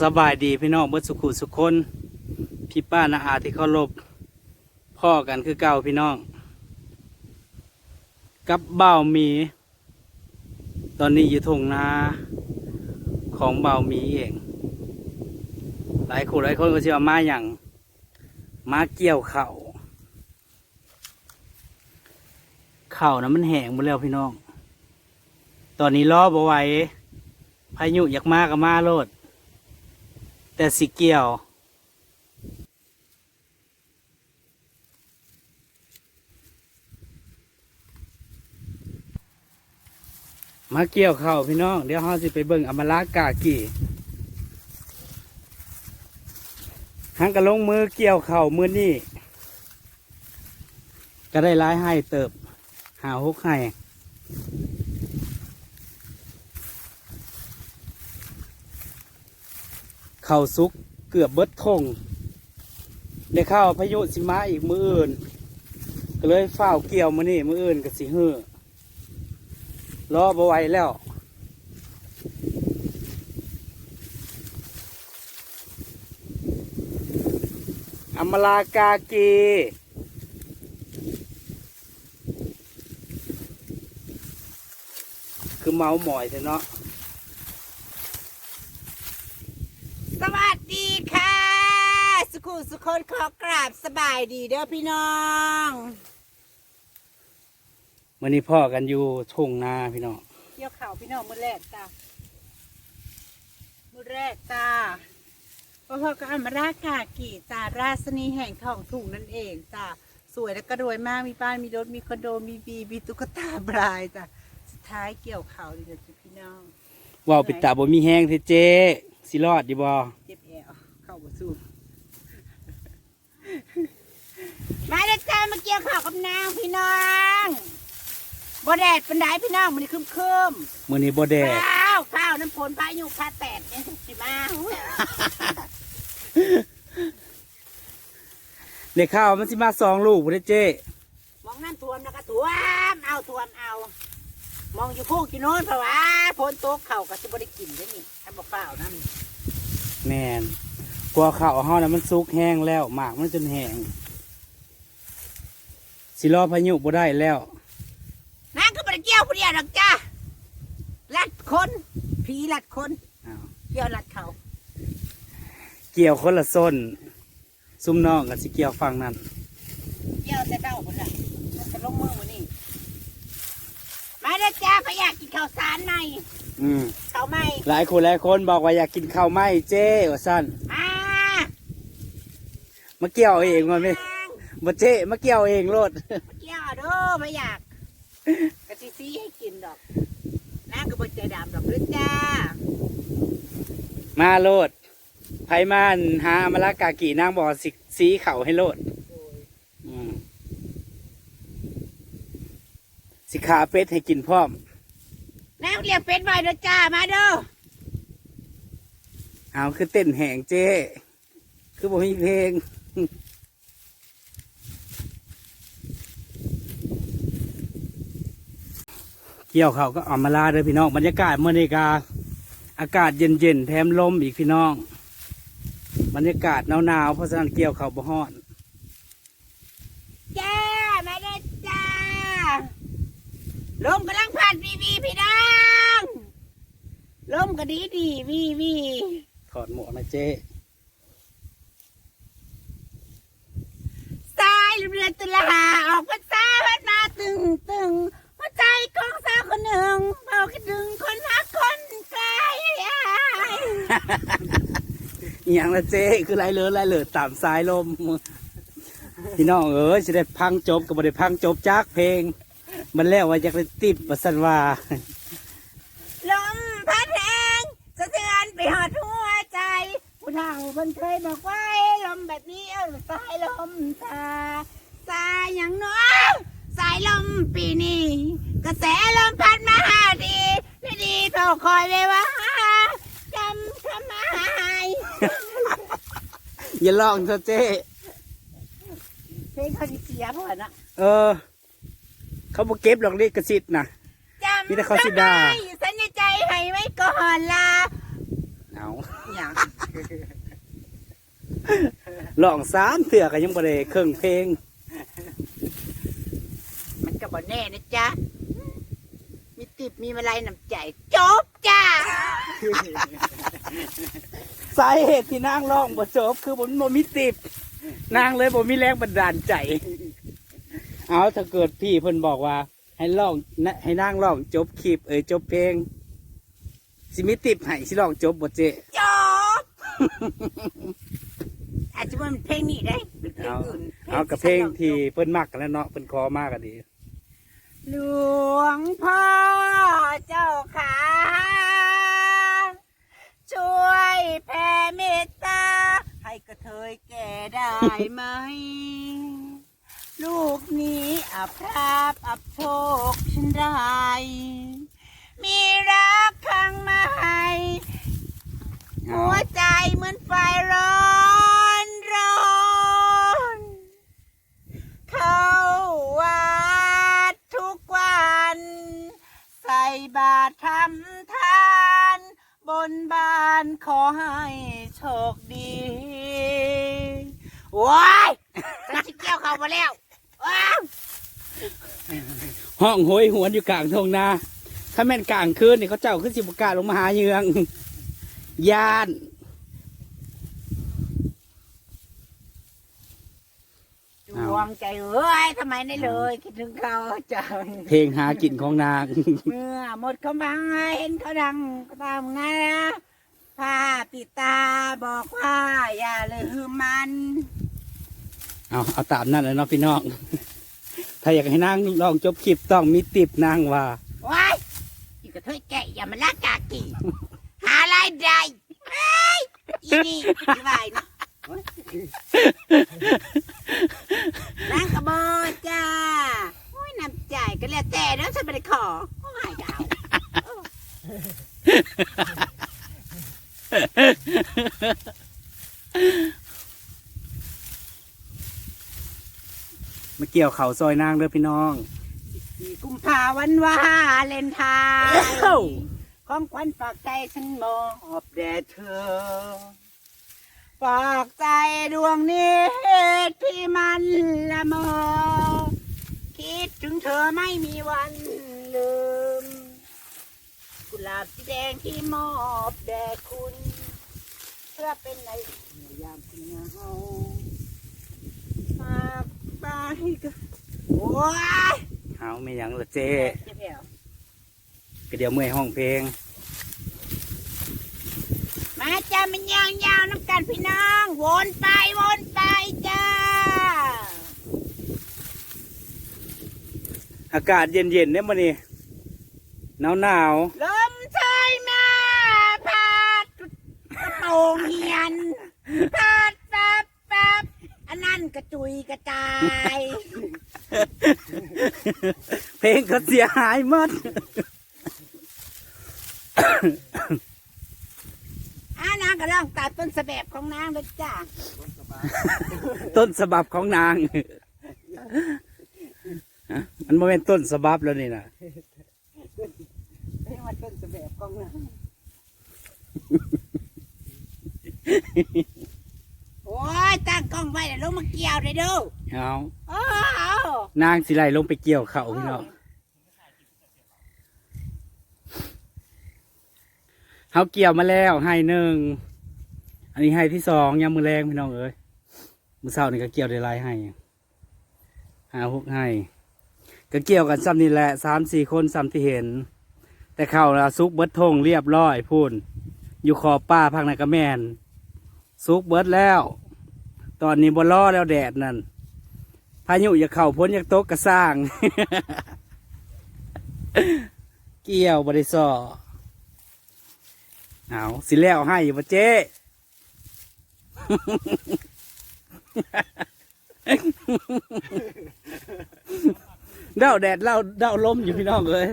สบายดีพี่น้องเบิดสุขุสุขคน พี่ป้านาอาที่เคารพพ่อกันคือเก่าพี่น้อง กับเบ่าวมี ตอนนี้อยู่ทงนาของเบ่าวมีเอง หลายคนหลายคนก็จะเอมาอย่างมาเกี่ยวเข่าเข่านะมันแห้งหมดแล้วพี่น้อง ตอนนี้รอบ่ไหวพายุอยากมาก็มาโลด แต่สิเกี่ยว มาเกี่ยวเข้าพี่น้อง เดี๋ยวเราจะไปเบิ่งอมรากากีหังกระลงมือเกี่ยวเข่ามือนี่ก็ได้ร้ายให้เติบ หาหกให้ เข่าวซุกเกือบเบิดทงได้ข้าวพายุสิมาอีกมืออื่น ก็เลยเฝ้าเกี่ยวมือนี่มืออื่นก็สิเฮือรอบ่ไหวแล้วอมลากากีคือเมาหมอยเถอะเนาะ สวัสดีค่ะ สุขุมสุ คนขอกราบสบายดีเด้อพี่น้องมื่อนี้พ่อกันอยู่ทุ่งนาพี่น้องเกี่ยวข่าวพี่น้องมือแรกจ้ามือแรกจ้าพ่อพ่อก็อัมรากากีจ้าราชนีแห่งทองถุงนั่นเองจ้าสวยและก็รวยมากมีบ้านมีรถมีคอนโดมีบีมีตุ๊กตาบรายจ้าสุดท้ายเกี่ยวข่าวดีเด้อจ้ะพี่น้องว่าวปิดตาบ่มีแห้งเทเจสิรอดดีบ่เจ็บแอวเข้าบ่สู้ มาเลยจ้ามาเกี่ยวข่าวกับนางพี่น้องบ่แดดเป็นไดพี่น้องมันคืมคืมมื่อนี้บ่แดดข้าวข้าวน้ำฝนพายุพาแตดเนี่ยสิมาอุ๊ยเด็กข้าวมันสิมาสองลูกบ่ได้เจมองน้ำท่วมแล้วก็ท่วมเอาท่วมเอา มองอยู่คู่กี่โน้นเพราะว่าฝนตกเข่าก็จะบ่ได้กินได้นี่ถ้าบ่เปล่านั่นแม่น กลัวข้าวเฮาน่ะมันสุกแห้งแล้วหมากมันจนแห้งสิรอพายุบ่ได้แล้วนางก็บ่ได้เกี่ยวผู้เดียวหรอกจ้าลัดคนผีลัดคนอ้าวเกี่ยวลัดเขาเกี่ยวคนละส้น ซุ่มน้องกับสิเกี่ยวฟังนั้นเกี่ยวแต่เก้าคนละมันจะลงมือวันนี้มาเด้อจ้าพะอยากกินข้าวสารในอืมข้าวไหมหลายคนหลายคนบอกว่าอยากกินข้าวไหมเจ้ว่าสั้น มามาเกี่ยวเองมันไม่มาเจ้มาเกี่ยวเองโลดเกี่ยวเด้อพะอยากกะทิซีให้กินดอกนางก็บ่ใจดำดอกเด้อจ้า มาโลดไพมานหาอมรากากีนางบอกว่าสิสีเข่าให้โลดอืมสิขาเป็ดให้กินพร้อมนางเรียกเป็ดไว้เด้อจ้ามาเด้อเอาคือเต้นแหงเจ้คือบ่มีเพลง เกี่ยวเขาวก็เออกมาลาเด้อพี่น้องบรรยากาศเมื่อนี้กาอากาศเย็นๆแถมลมอีกพี่น้อง บรรยากาศหนาวๆเพราะฉะนั้นเกี่ยวเขาวบ่ฮ้อนจ้ามาเด้อจ้าลมกำลังพัดวีวีพี่น้องลมก็ดีดีวีวีถอดหมวกนะเจ้ สายเรือ ตุลาออกภาษาพัดมาตึงตึงหัวใจของสาวคนหนึ่งเบาคิดถึงคนรักคนไกลอหย่างละเจ้คือไรเลอไรเลอตามสายลม พี่น้องเอ้ยจะได้พังจบก็บ่ได้พังจบจากเพลง มันแล้วว่าอยากได้ติดประสันว่า ลมพัดแรงสะเทือนไปหอดหัวใจ ผู้เฒ่าเพิ่นเคยบอกไว้ลมแบบนี้เอาสายลมตา สายอย่างน้อยสายลมปีนี้ กระแสลมพัดมาหาดีดีดีเฝ้าคอยเลยว่าจำคำหมายอย่าลองเถอะเจ้เพลงเขาสิเสียพ่อนะเออ เขาบ่เก็บหรอกลิขสิทธิ์นะ จำมีแต่เขาสิด่าทำไมสัญญาใจให้ไว้ก่อนลาเอาอย่างร้องสามเถื่อก็ยังบ่ได้เครื่องเพลงมั นก็บ่แน่นะจ๊ะ มีติบมีมาลัยน้ำใจจบจ้า สาเหตุที่นางร้องบ่จบคือผมบ่มีติบนางเลยบ่มีแรงบันดาลใจ เอาถ้าเกิดพี่เพิ่นบอกว่า ให้ร้องนะให้นางร้องจบคลิปเอ้ยจบเพลง สิมีติบให้สิร้องจบบ่เจจบ อาจจะว่ามันเพลงนี้ได้เป็นเพลงเอาอื่นเอากับเพลงที่เพิ่นมักกันแล้วเนาะเพิ่นขอมากก็ดี หลวงพ่อเจ้าขาช่วยแผ่เมตตา ให้กระเทยแก่ได้ไหม ลูกนี้อับพราบอับโชคฉันได้ มีรักข้างไม้หัวใจเหมือนไฟร้อนร้อนเข้าวัดทุกวัน ใส่บาตรทำทาน บนบาน ขอให้โชคดีว้ายฉันจะเกี่ยวเขามาแล้วว้าวห้องโหยหวนอยู่กลางทงนาถ้าแม่นกลางคืนนี่เขาเจ้าขึ้นสิบกล้าลงมาหาเยืองย่านดวงใจเอ้ยทำไมได้เลย คิดถึงเขาจังเพลงหากินของนาง เมื่อหมดกำลังเห็นเขาดังก็ตามไงนะ ผ้าปิดตาบอกว่าอย่าลืมมัน เอาเอาตามนั่นเลยเนาะพี่น้อง ถ้าอยากให้นางลองจบคลิปต้องมีติบนางว่าว้ายอีกระเทยแก่อย่ามาลากกากีหารายได้เฮ้ยอีนี่อีไรนะนั่งกระโบจ้าโอ้ยน้ำใจก็แล้วแต่นะฉันไม่ได้ขอโอ้ยดาว มาเกี่ยวเขาซอยนางเด้อพี่น้องสี่กุมภาวันวาเลนไทน์เอ้าของขวัญฝากใจฉันมอบแด่เธอ ฝากใจดวงนี้ที่มันละเมอคิดถึงเธอไม่มีวันลืมกุหลาบสีแดงที่มอบแด่คุณ เพื่อเป็นในยามที่เหงาฝากไปกับโอ้ยเอาไม่หยังละเจเจ็บแผลวก็เดี๋ยวเมื่อยห้องเพลง มาจ้ามันยาวๆน้ำกันพี่น้องวนไปวนไปจ้า อากาศเย็นๆเนี่ยมันนี่หนาวหนาวลมชายมาพาดกระโปรงเฮียนพาดปับปับ อันนั้นกระจุยกระจายๆเพลงก็เสียหายหมดอ่านางก็ลองตัดต้นสะแบบของนางเลยจ้าต้นฉบับของนางฮะมันไม่เป็นต้นฉบับแล้วนี่นะเรียกว่าต้นสะแบบของนางโอ้ ยตั้งกล้องไว้แล้วลงมาเกี่ยวเลยดูเอาโอ้โหนางสิไลลงไปเกี่ยวเขาพี่น้องเขาเกี่ยวมาแล้วให้หนึ่งอันนี้ให้ที่สองยามมือแรงพี่น้องเอ้ยมือเศร้านี่ก็เกี่ยวได้หลายให้หาหกให้ก็เกี่ยวกันซ้ำนี่แหละสามสี่คนซ้ำที่เห็น แต่เขาละซุกเบิดทงเรียบร้อยพูนอยู่ขอบป้าพังในกระแมนซุกเบิดแล้ว ตอนนี้บนล้อแล้วแดดนั่น พายุอย่าเข่าพ้นอย่าตกกระสร้าง เกี่ยวบริสอเอาสิแล้วให้ปะเจ๊เด้าแดดเล่าเด้าลมอยู่พี่น้องเลย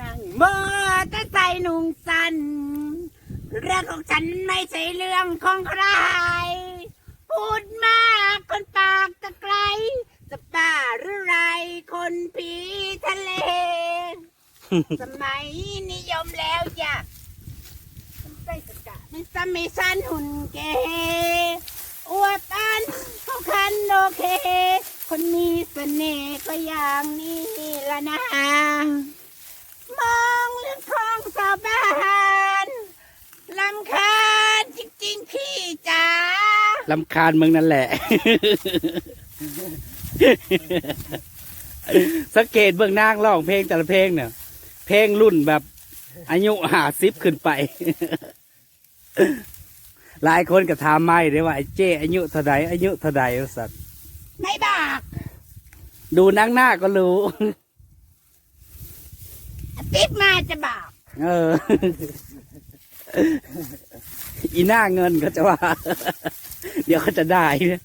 นั่งเมื่อแต่ใจนุ่งสัน เรื่องของฉันไม่ใช่เรื่องของใคร พูดมากคนปากตะไคร้จะบ้าหรือไรคนผีทะเล สมัยนิยมแล้วอยากใส่สไม่ซ้ำไม่สั้นหุ่นเกอวบอันเขาคันโอเค คนมีเสน่ห์ก็อย่างนี้ละนะ มองเรื่องของสาวบ้าน ลำคาญจริงๆพี่จ๋าลำคาญมึงนั่นแหละ สังเกตเบื้องนางร้องเพลงแต่ละเพลงเนี่ย เพลงรุ่นแบบอายุหาสิบขึ้นไป หลายคนก็ถามไม่ได้ว่าไอ้เจ้อายุเท่าใดอายุเท่าใดว่าสัตว์ไม่บอกดูนางหน้าก็รู้ติดมาจะบอก เออ อีหน้าเงินก็จะว่า เดี๋ยวเขาจะได้นะ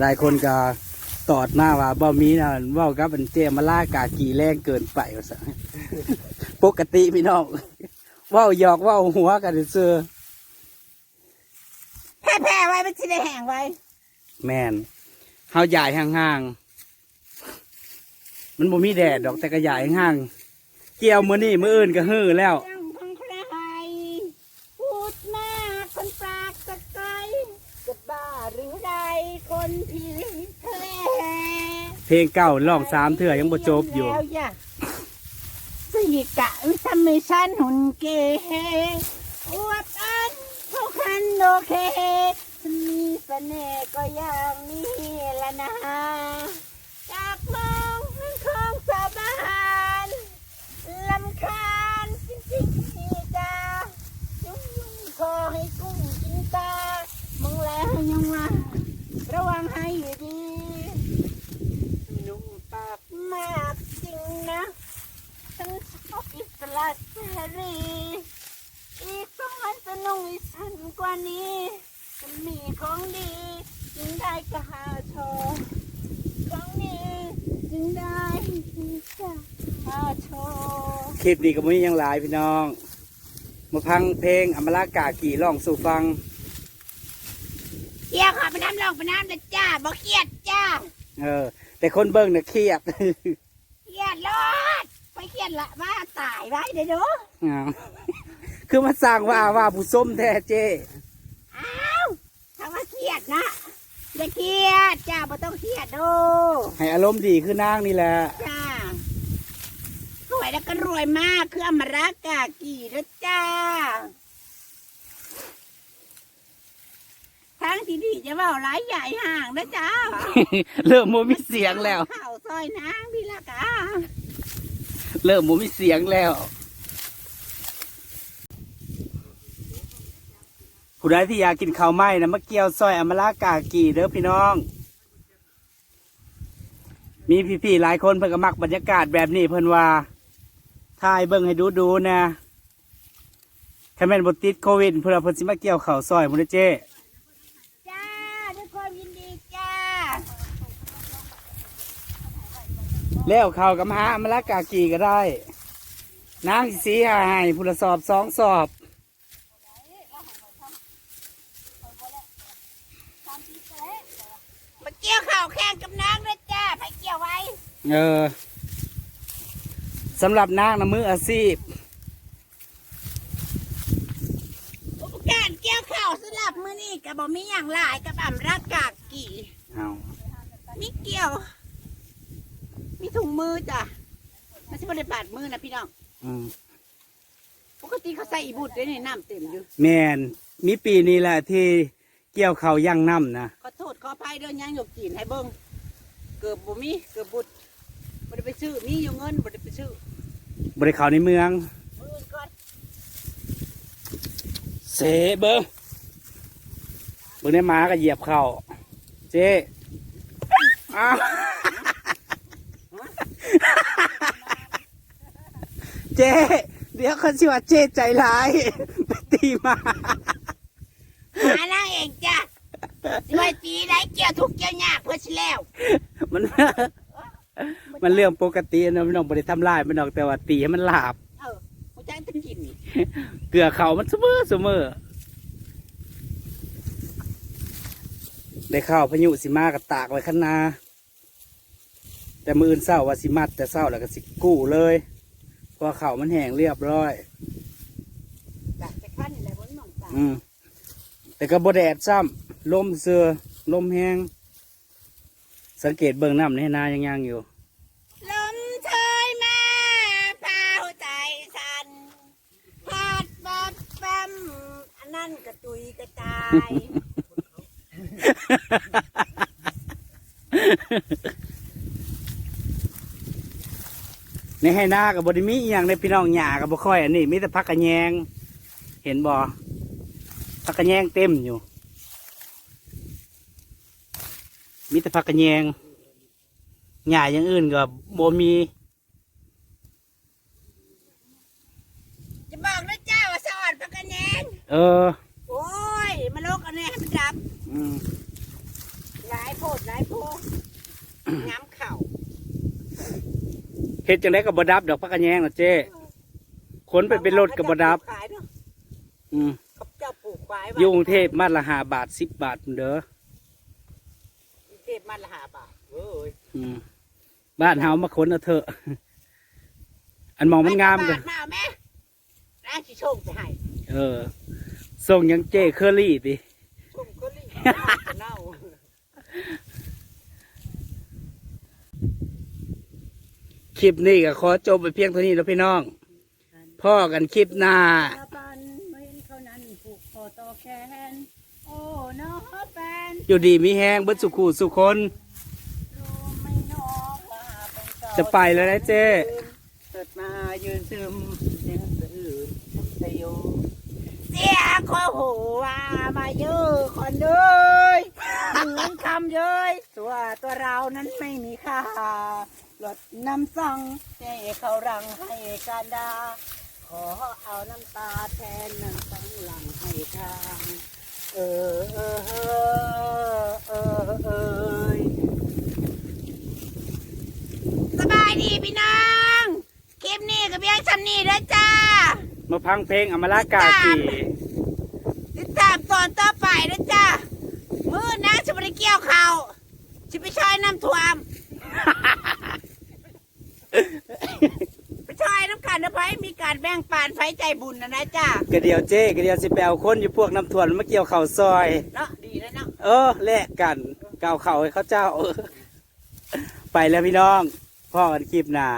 หลายคนก็ตอดมาว่าบ่มีนะเว่ากับมันเจมาล่ากากีแรงเกินไปว่าซะปกติพี่น้องเว่าหยอกเว่าหัวกันเสือแพ้แพ้ไว้มันจะได้แห้งไว้ แมนเฮาใหญ่ห่างๆ มันบ่มีแดดดอกแต่ก็ใหญ่ห่างๆ เกี่ยวมือนี่มืออื่นก็ฮือแล้วเรื่องของใครพูดมากคนปากสะไกยจะบ้าหรือไรคนที่ทะเลเพลงเก่าร้องสามเถื่อยังบ่จบอยู่แล้วอย่าสิกะทำให้ฉันหุ่นเกอวดอันเขาคันโอเคฉันมีเสน่ห์ก็อย่างนี้ละนะจากมองเรื่องของสาวบ้าน ลำคาญจริงๆพี่จ้ายุ่งยุ่งคอให้กุ้งกินตามองแล้วยังมาระวังให้ดีนุ่มปากมากจริงนะฉันชอบอิสระเสรีอีกสองวันจะนุ่งอีฉันกว่านี้จะมีของดีจึงได้กระหาโชว์ของนี้จึงได้กระหาโชว์ คลิปนี้ก็มีหยังหลายพี่น้อง มาพังเพลงอมรากากี่ร้องสู่ฟังเกี่ยวขอไปน้ำลองไปน้ำเลยจ้าบ่เครียดจ้า เออ แต่คนเบิ่งน่ะเครียดเครียดรอดไปเครียดละว่าตายไว้เด้อเด้ออ้าวคือมาสร้างว่าว่าผู้ส้มแท้เจ้อ้าวถ้าว่าเครียดนะอย่าเครียดจ้าบ่ต้องเครียดโดให้อารมณ์ดีคือนางนี่แหละจ้าส วยแล้วก็รวยมากคืออมรากากี่นะจ้าทั้งที่ดีจะเว่าหลายใหญ่ห่างนะจ้าเริ่มโมมีเสียงแล้ว ข่าวซอยนางพี่ละกาเริ่มโมมีเสียงแล้วผู้ใดที่อยากกินข้าวไหม้นะมาเกี่ยวซอยอมรากากีเด้อพี่น้อง มีพี่ๆหลายคนเพิ่นก็มักบรรยากาศแบบนี้เพิ่นว่า ถ่ายเบิ่งให้ดูดูๆนะถ้าแม่นบ่ติดโควิดเพื่อเพิ่นสิมาเกี่ยวข้าวซอยพุ่นเด้อเจ้จ้าด้วยความยินดีจ้า แล้วข้าวกับหาอมรากากีก็ได้ นางสิสีหาให้ผู้ละสอบสองสอบมาเกี่ยวข่าวแข่งกับนางนะจ้าไปเกี่ยวไว้ เออ สำหรับนางนะมืออาชีพอุปการเกี่ยวข่าวสลับมือนี่กับบ่มีอย่างหลายกับอมรากากี่เอามีเกี่ยว มีถุงมือจ้ะไม่ใช่บริบาดมือนะพี่น้องอืมปกติเขาใส่อีบุตรด้วยในน้ำเต็มอยู่แมนมีปีนี้แหละที่เกี่ยวเขาวย่างน้ำนะขอโทษขออภัยเด้วยยังหยกจีนให้เบิ้งเกือบบ่มีเกือบบุตรบ่ได้ไปซื้อมีอยู่เงินบ่ได้ไปซื้อ บริเขาในเมืองมืออื่นก่อนเสเบิ้งเบิ้งได้หมาก็เหยียบเข่าเจ๊อ้าวเจ๊เดี๋ยวเขาชิว่าเจ๊ใจร้ายไปตีหมาหานั่งเองจ้ะสิไว้ตีได้เกี่ยวทุกเกี่ยวยากเพื่อสิแล้ว มัน มันเรื่องปกตินะมันต้องบริทำลายมันดอกแต่ว่าตีให้มันหลาบเออผู้จ้างต้องกินนี่เกลือเขามันเสมอเสมอได้ข้าวพายุสิมากับตากไว้ข้างหนาแต่มืออื่นเศร้าว่าสิมัดแต่เศร้าแล้วก็สิกู้เลยเพราะเขาวมันแห้งเรียบร้อยอืมแต่ก็บแดดซ้ำลมเสือลมแห้งสังเกตเบื้องน้ำในนายังยังอยู่ ในให้นากับบไดิมีอหย่างในพี่น้องหญ้ากับบ่ค่อยอันนี้มีแต่พักกระแยง เห็นบ่พักกระแยงเต็มอยู่มีแต่พักกระแยงหญ้าอย่างอื่นก็บ่มีจะบอกนะเจ้าว่าสอดพักกันแยงเออ ดับอืมหลายโพดหลายโพดน้ำเข่าเฮ็ดจังไดกับบดับดอกพักกระแยงนะเจ้ขนไปเป็นรถกับบดับ ขายเนาะอืมเขาเจ้าปลูกไว้อยู่กรุงเทพมาละห้าบาทสิบบาทพุ่นเด้อกรุงเทพมันละหาบาทเว้ยอืมบ้านเฮามาขนเอาเถอะ อันมองมันงามกักันมาเอาแม่ร้านชิชงไปให้เออส่งยังเจ้เคอรี่ดิชงก็รีบ เน่าคลิปนี้ก็ขอจบไปเพียงเท่านี้แล้วพี่น้อง พ่อกันคลิปหน้า ตาปันไม่เห็นเขานั้นผูกคอต่อแขนโอ้น้อแฟนอยู่ดีมีแห้งเบิดสุขูสุคน รู้ไหม่น้องว่าเป็นเจ้าจะไปแล้วนะเจ้ เกิดมายืนซึมเสียงสะอื้นสยอง เสียงขอหูว่ามาเยอะคนเลยเหมือนคำเย้ยตัวตัวเรานั้นไม่มีค่าลดน้ำสั่งให้เขารังให้การดา ขอเอาน้ำตาแทนน้ำสังหลังให้ทางเออเออเออเออเออสบายดีพี่น้อง คลิปนี้กับเพียงชำนี้แล้วจ้า มาพังเพลงอมรากากีติดตามตอนต่อไปนะจ้ามือนะจะไปเกี่ยวเขาวจะไปช่วยน้ำท่วม ไปช่วยน้ำกันนะไพมีการแบ่งปันไฟใจบุญนะนะจ้ากระเดียวเจ้กระเดียวสิแปลคนอยู่พวกน้ำถ่วนมาเกี่ยวเข่าวซอย เนาะดีแล้วเนาะเออแลกกันเก่าเข่าให้เขาเจ้าเออไปแล้วพี่น้องพ่อกันคลิปหน้า